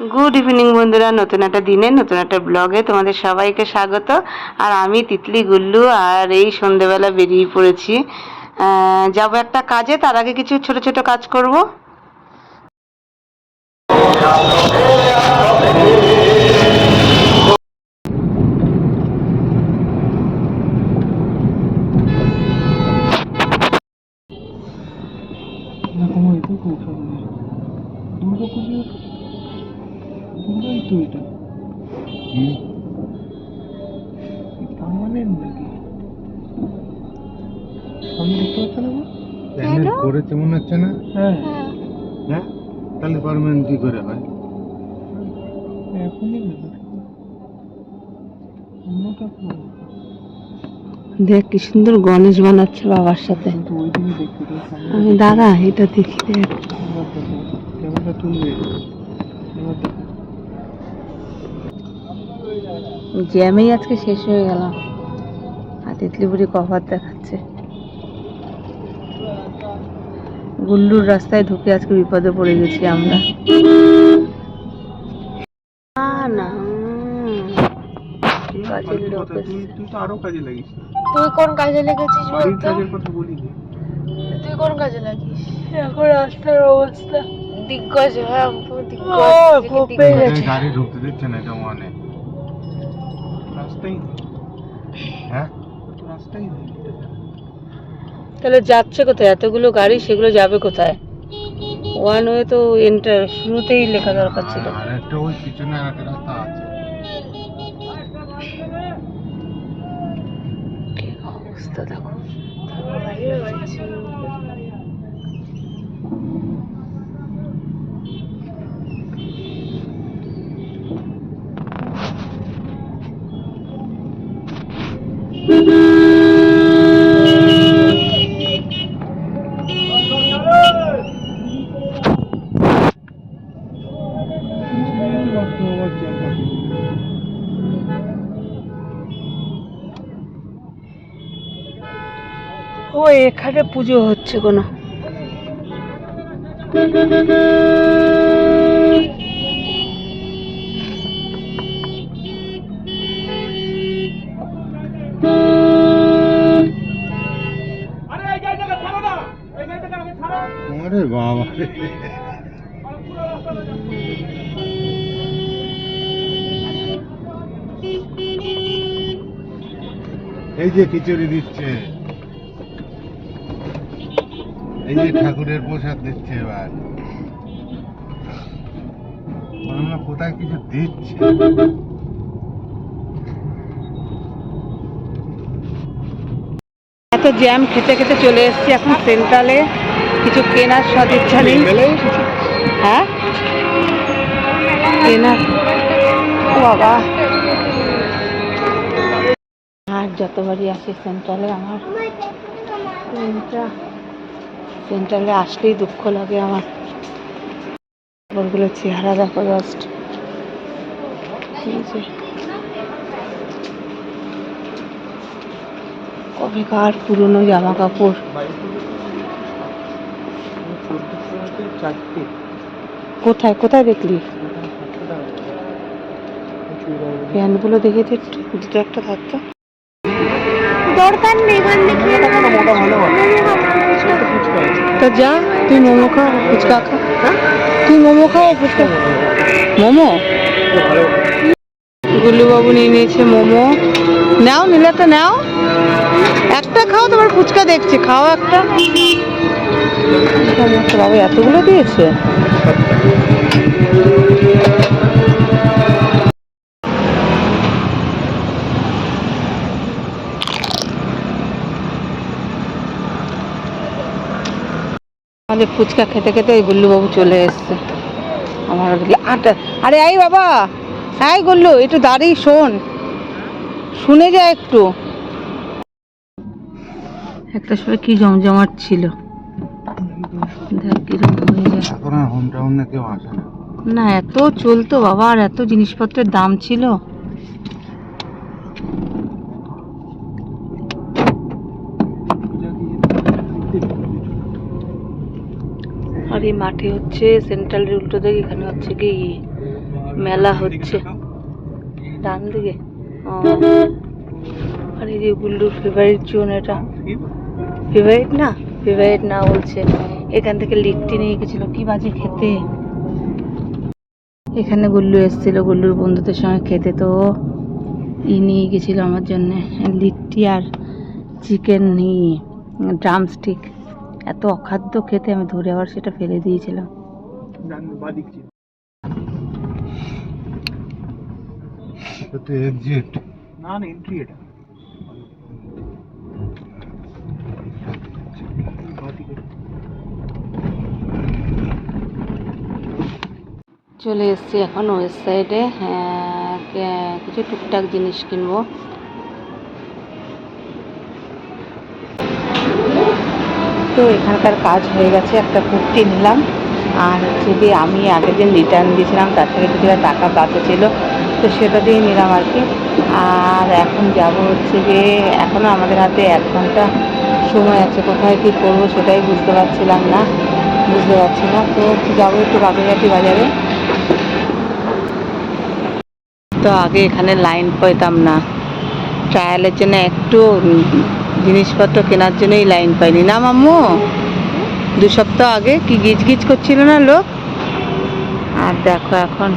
Good evening বন্ধুরা। নতুন একটা দিনে, নতুন একটা ব্লগে তোমাদের সবাইকে স্বাগত। আর আমি তিতলি গুল্লু, আর এই সন্ধেবেলা বেরিয়ে পড়েছি। যাব একটা কাজে, তার আগে কিছু ছোট ছোট কাজ করব। প্যান্ডেল মনে হচ্ছে না? হ্যাঁ। হ্যাঁ? তাহলে পারমানেন্ট কি করে হয়। দেখ কি সুন্দর গণেশ বানাচ্ছে বাবার সাথে। আমি দাদা এটা দেখি দেখ। জ্যামেই আজকে শেষ হয়ে গেলাম আর তিতলিপুরি কভার দেখাচ্ছে। গুল্লুর রাস্তায় ঢুকে আজকে বিপদে পড়ে গেছি আমরা। তুই এসছে। তুই তো আরও কাজে লাগিস তুই কোন কাজে লেগেছিস বলতো? তুই কোন কাজে লাগিস? এখন রাস্তার অবস্থা। দিগ্গজ হ্যাঁ। গাড়ি ঢুকতে দিচ্ছে না এটা মানে রাস্তাই নেই। হ্যাঁ? রাস্তাই নেই। তাহলে যাচ্ছে কোথায়? এতগুলো গাড়ি সেগুলো যাবে কোথায়? ওয়ান ওয়ে তো এন্টার শুরুতেই লেখা দরকার ছিল। আর ওই পিছনে আর রাস্তা আছে। অবস্থা দেখো। ও এখানে পুজো হচ্ছে কোনো। বাবা এই যে খিচুড়ি দিচ্ছে। এই যে ঠাকুরের প্রসাদ দিচ্ছে এবার। হয় কোথায় কিছু দিচ্ছে? এত জ্যাম খেতে খেতে চলে এসেছি এখন সেন্ট্রালে। কিছু কেনার সদ ইচ্ছা নেই। হ্যাঁ? কেনার। বাবা। আর যতবারই আসি সেন্ট্রালে আমার। ট্রেনটা সেন্ট্রালে আসলেই দুঃখ লাগে আমার। ওগুলো চেহারা দেখো জাস্ট কবেকার পুরনো জামা কাপড় কোথায় কোথায় দেখলি? প্যান্টগুলো দেখেছি একটু দুটো একটা থাকতো দরকার নেই তো যা, তুই মোমো খাও ফুচকা খা। তুই মোমো খাও ফুচকা। মোমো? গুল্লুবাবু নিয়ে নিয়েছে মোমো। নাও নিলে তো নাও। একটা খাও, তোমার ফুচকা দেখছি, খাও একটা। বাবু, এতগুলো দিয়েছে? আমাদের ফুচকা খেতে খেতে ওই গুল্লুবাবু চলে এসছে। আমার আটা আরে এই বাবা! হ্যাঁ গুল্লু একটু দাঁড়িয়ে শোন। শুনে যা একটু। একটা সময় কি জমজমাট ছিল। না এত চলতো বাবা আর এত জিনিসপত্রের দাম ছিল। আর এই মাঠে হচ্ছে সেন্ট্রাল উল্টো দিকে এখানে হচ্ছে কি মেলা হচ্ছে। ডান দিকে? আর এই যে গুল্লুর ফেভারিট জোন এটা। ফেভারিট না? ফেভারিট না বলছে। এখান থেকে লিফটি নিয়ে গেছিল। কি বাজে খেতে? এখানে গুল্লু এসেছিল, গুল্লুর বন্ধুদের সঙ্গে খেতে। তো ই নিয়ে গেছিল আমার জন্য, লিট্টি আর চিকেন নিয়ে ড্রামস্টিক এত অখাদ্য খেতে আমি ধরে আবার সেটা ফেলে দিয়েছিলাম। এটা তো এক্সিট না না এন্ট্রি এটা। চলে এসেছি এখন ওয়েস্ট সাইডে কিছু টুকটাক জিনিস কিনবো। তো এখানকার কাজ হয়ে গেছে, একটা কুর্তি নিলাম। আর হচ্ছে গিয়ে আমি আগের দিন রিটার্ন দিয়েছিলাম, তার থেকে কিছুটা টাকা বাঁচা ছিল, তো সেটা দিয়ে নিলাম আর কি। আর এখন যাব হচ্ছে যে এখনও আমাদের হাতে এক ঘণ্টা সময় আছে, কোথায় কী করব সেটাই বুঝতে পারছিলাম না, বুঝতে পারছি না। তো যাব একটু বাগুইহাটি বাজারে। তো আগে এখানে লাইন পেতাম না। ট্রায়ালের জন্য একটু জিনিসপত্র কেনার জন্যই লাইন পাইনি। না মাম্মু, দু সপ্তাহ আগে কি গিজ গিজ করছিল না লোক? আর দেখো এখন।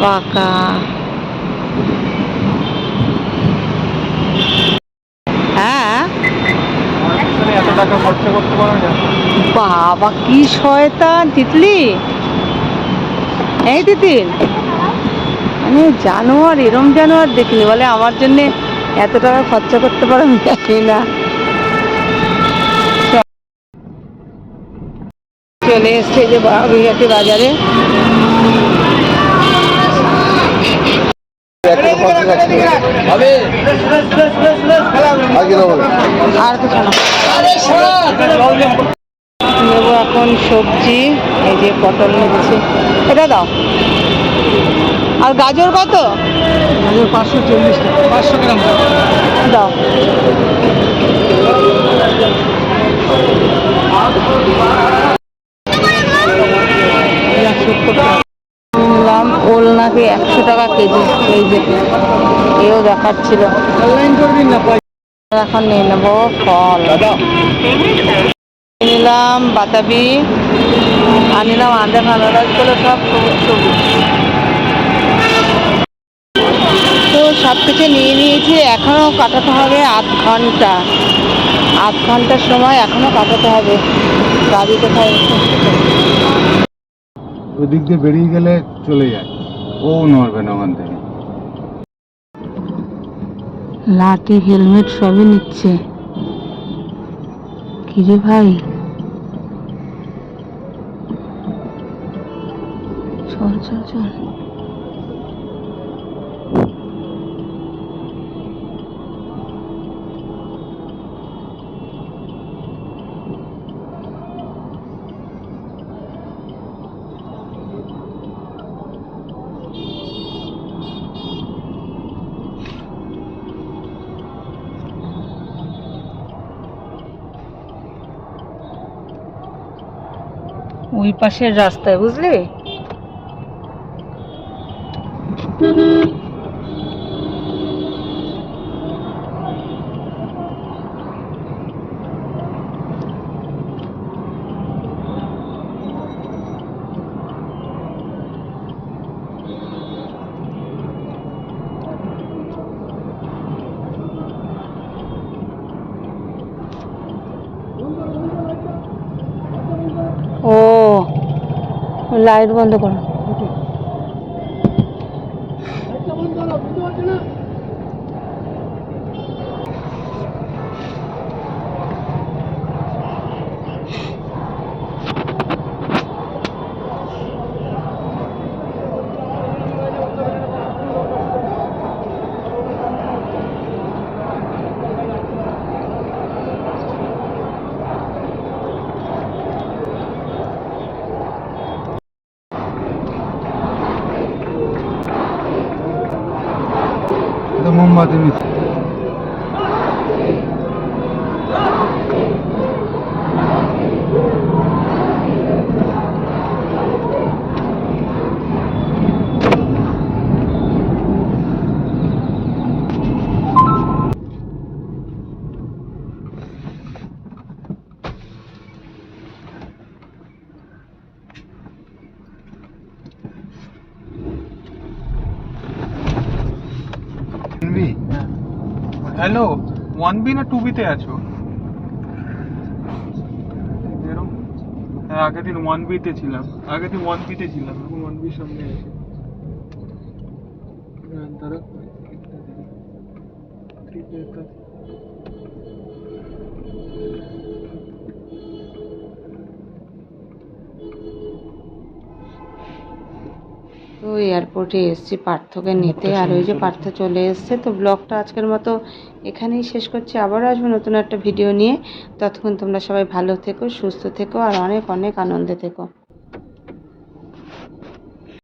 পাকা। হ্যাঁ? বাবা, কি শয়তান, তিতলি? এই তিতিল মানে জানোয়ার, এরম জানোয়ার দেখিনি। বলে আমার জন্য এত টাকা খরচা করতে পারো জানি না। চলে এসছে যে বাগুইহাটি বাজারে। নেব এখন সবজি, এই যে পটল নিচ্ছি। এটা দাও। আর গাজর কত? গাজর পাঁচশো চল্লিশ টাকা। পাঁচশো গ্রাম। দাও। নিলাম ওল নাকি একশো টাকা কেজি এই যে। এও দেখাচ্ছিল। এখন নিয়ে নেব ফল। নিলাম বাতাবি আর নিলাম আদা আনারসগুলো সব সবুজ সবুজ। তো সব কিছু নিয়ে নিয়েছি এখনও কাটাতে হবে আধ ঘণ্টা। আধ ঘণ্টার সময় এখনও কাটাতে হবে। গাড়ি কোথায় আছে? ওই দিক দিয়ে বেরিয়ে গেলে চলে যায়। ও নড়বে না ওখান থেকে। লাঠি হেলমেট সবই নিচ্ছে। কিরে ভাই? চল চল চল। ওই পাশের রাস্তায় বুঝলি ও লাইট বন্ধ করো। এটা হ্যালো ওয়ান বি না টু বিতে আছো? হ্যাঁ আগের দিন ওয়ান বিতে ছিলাম। আগের দিন ওয়ান বিতে ছিলাম, এখন ওয়ান বির সামনে আছি। তারা ঠিক আছে। তো এয়ারপোর্টে এসছি পার্থকে নিতে। আর ওই যে পার্থ চলে এসছে। তো ব্লগটা আজকের মতো এখানেই শেষ করছি। আবারও আসব নতুন একটা ভিডিও নিয়ে। ততক্ষণ তোমরা সবাই ভালো থেকো সুস্থ থেকো আর অনেক অনেক আনন্দে থেকো।